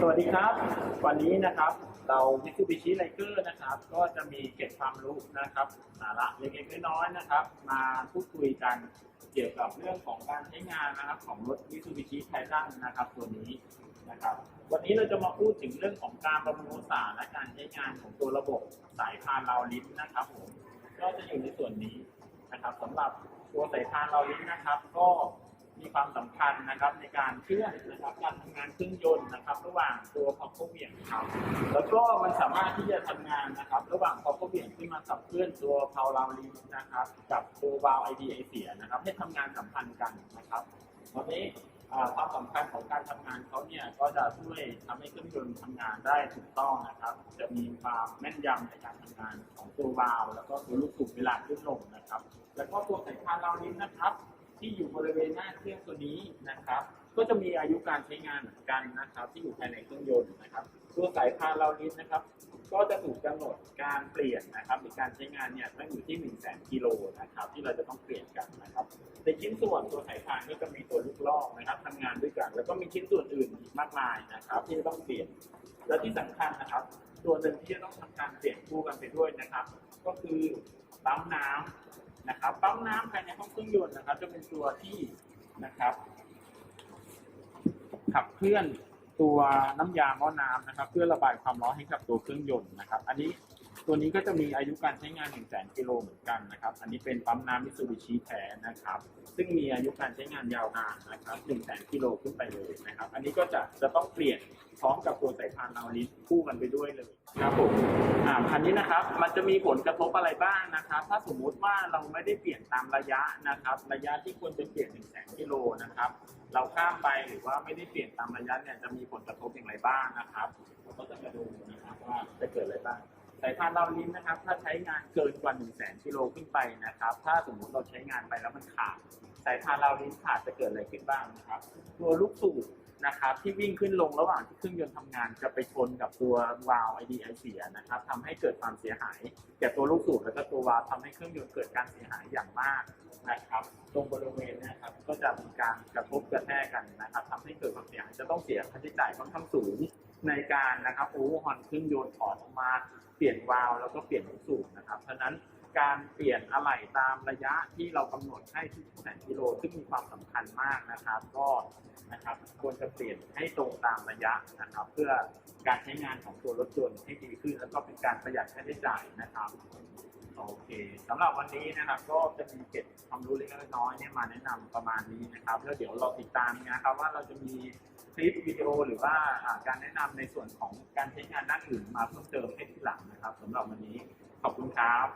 สวัสดีครับ วันนี้นะครับเรา Mitsubishi Liker นะครับ ก็จะมีเก็บความรู้นะครับสาระเล็กๆน้อยๆนะครับ มาพูดคุยกันเกี่ยวกับเรื่องของการใช้งานนะครับ ของรถ Mitsubishi Titan นะครับตัวนี้นะครับ วันนี้เราจะมาพูดถึงเรื่องของการบำรุงรักษาและการใช้งานของตัวระบบสายพานเราลิ้นนะครับผมก็จะอยู่ในส่วนนี้นะครับสำหรับตัวสายพานเราลิ้นนะครับ ก็ มีความสำคัญนะครับในการเคลื่อนนะครับการทำงานเครื่องยนต์นะครับระหว่างตัวพอเบี่ยงครับแล้วก็มันสามารถที่จะทำงานนะครับระหว่างพอเบี่ยงที่มาขับเคลื่อนตัวเพลาเราวลิ้นะครับกับตัววาล์วไอดีไอเสียนะครับให้ทำงานสัมพันธ์กันนะครับวันนี้ความสำคัญของการทำงานเขาเนี่ยก็จะช่วยทำให้เครื่องยนต์ทำงานได้ถูกต้องนะครับ จะมีความแม่นยำในการทำงานของตัววาล์วแล้วก็ตัวลูกสูบเวลาขึ้นลงนะครับ แล้วก็ตัวสายพานเราลิ้นะครับ ที่อยู่บริเวณหน้าเครื่องตัวนี้นะครับ ก็จะมีอายุการใช้งานเหมือนกันนะครับ ที่อยู่ภายในเครื่องยนต์นะครับ ตัวสายพานเราลิ้นนะครับ ก็จะถูกกำหนดการเปลี่ยนนะครับหรือการใช้งานเนี่ยต้งอยู่ที่1 0 0 0 0แสนกิโลนะครับ ที่เราจะต้องเปลี่ยนกันนะครับในชิ้นส่วนตัวสายพานก็จะมีตัวลูกลอกนะครับทำงานด้วยกัน แล้วก็มีชิ้นส่วนอื่นอีกมากมายนะครับ ที่จะต้องเปลี่ยน และที่สำคัญนะครับ ตัวหนึ่งที่จะต้องทำการเปลี่ยนคู่กันไปด้วยนะครับ ก็คือปั๊มน้ำ นะครับปั๊มน้ำภายในห้องเครื่องยนต์นะครับ จะเป็นตัวที่นะครับ ขับเคลื่อนตัวน้ำยาหม้อน้ำนะครับ เพื่อระบายความร้อนให้กับตัวเครื่องยนต์นะครับ อันนี้ตัวนี้ก็จะมีอายุการใช้งาน1 0 0 0 0แสนกิโลเหมือนกันนะครับ อันนี้เป็นปั๊มน้ำมิซูบิชิแท้นะครับ ซึ่งมีอายุการใช้งานยาวนานนะครับ1 0 0 0 0 0กิโลขึ้นไปเลยนะครับ อันนี้ก็จะจะต้องเปลี่ยนพร้อมกับตัวสายพานเราลิ้นคู่กันไปด้วยเลย ครับผมอ่าคันนี้นะครับ มันจะมีผลกระทบอะไรบ้างนะครับ ถ้าสมมุติว่าเราไม่ได้เปลี่ยนตามระยะนะครับ ระยะที่ควรจะเปลี่ยน1นึ่งแสนกิโลนะครับ เราข้ามไปหรือว่าไม่ได้เปลี่ยนตามระยะเนี่ยจะมีผลกระทบอย่างไรบ้างนะครับเราก็จะมาดูนะครับว่าจะเกิดอะไรบ้างายพานเราลิ้นนะครับ ถ้าใช้งานเกินกว่า1 0 0 0 0แสนกิโลขึ้นไปนะครับ ถ้าสมมุติเราใช้งานไปแล้วมันขาดสายพานเราลิ้นขาดจะเกิดอะไรขึ้นบ้างนะครับ ตัวลูกสูบนะครับ ที่วิ่งขึ้นลงระหว่างที่เครื่องยนต์ทำงานจะไปชนกับตัววาล์วไอดีไอเสียนะครับทำให้เกิดความเสียหายแก่ตัวลูกสูบแล้วก็ตัววาล์วทำให้เครื่องยนต์เกิดการเสียหายอย่างมากนะครับ ตรงบริเวณนะครับก็จะมีการกระทบกระแทกกันนะครับทำให้เกิดความเสียหายจะต้องเสียค่าใช้จ่ายค่อนข้างสูงในการนะครับโอเวอร์ฮอนเครื่องยนต์ถอดออกมา เปลี่ยนวาล์วแล้วก็เปลี่ยนลูกสูบนะครับเพราะฉะนั้นการเปลี่ยนอะไหล่ตามระยะที่เรากำหนดให้ที่แสนกิโลซึ่งมีความสำคัญมากนะครับ ก็นะครับควรจะเปลี่ยนให้ตรงตามระยะนะครับ เพื่อการใช้งานของตัวรถยนต์ให้ดีขึ้น แล้วก็เป็นการประหยัดค่าใช้จ่ายนะครับโอเคสำหรับวันนี้นะครับก็จะมีเก็บความรู้เล็กน้อยเนี่ยมาแนะนำประมาณนี้นะครับ แล้วเดี๋ยวเราติดตามนะครับว่าเราจะมี คลิปวิดีโอหรือว่าการแนะนำในส่วนของการใช้งานด้านอื่นมาเพิ่มเติมให้ทีหลังนะครับสำหรับวันนี้ขอบคุณครับ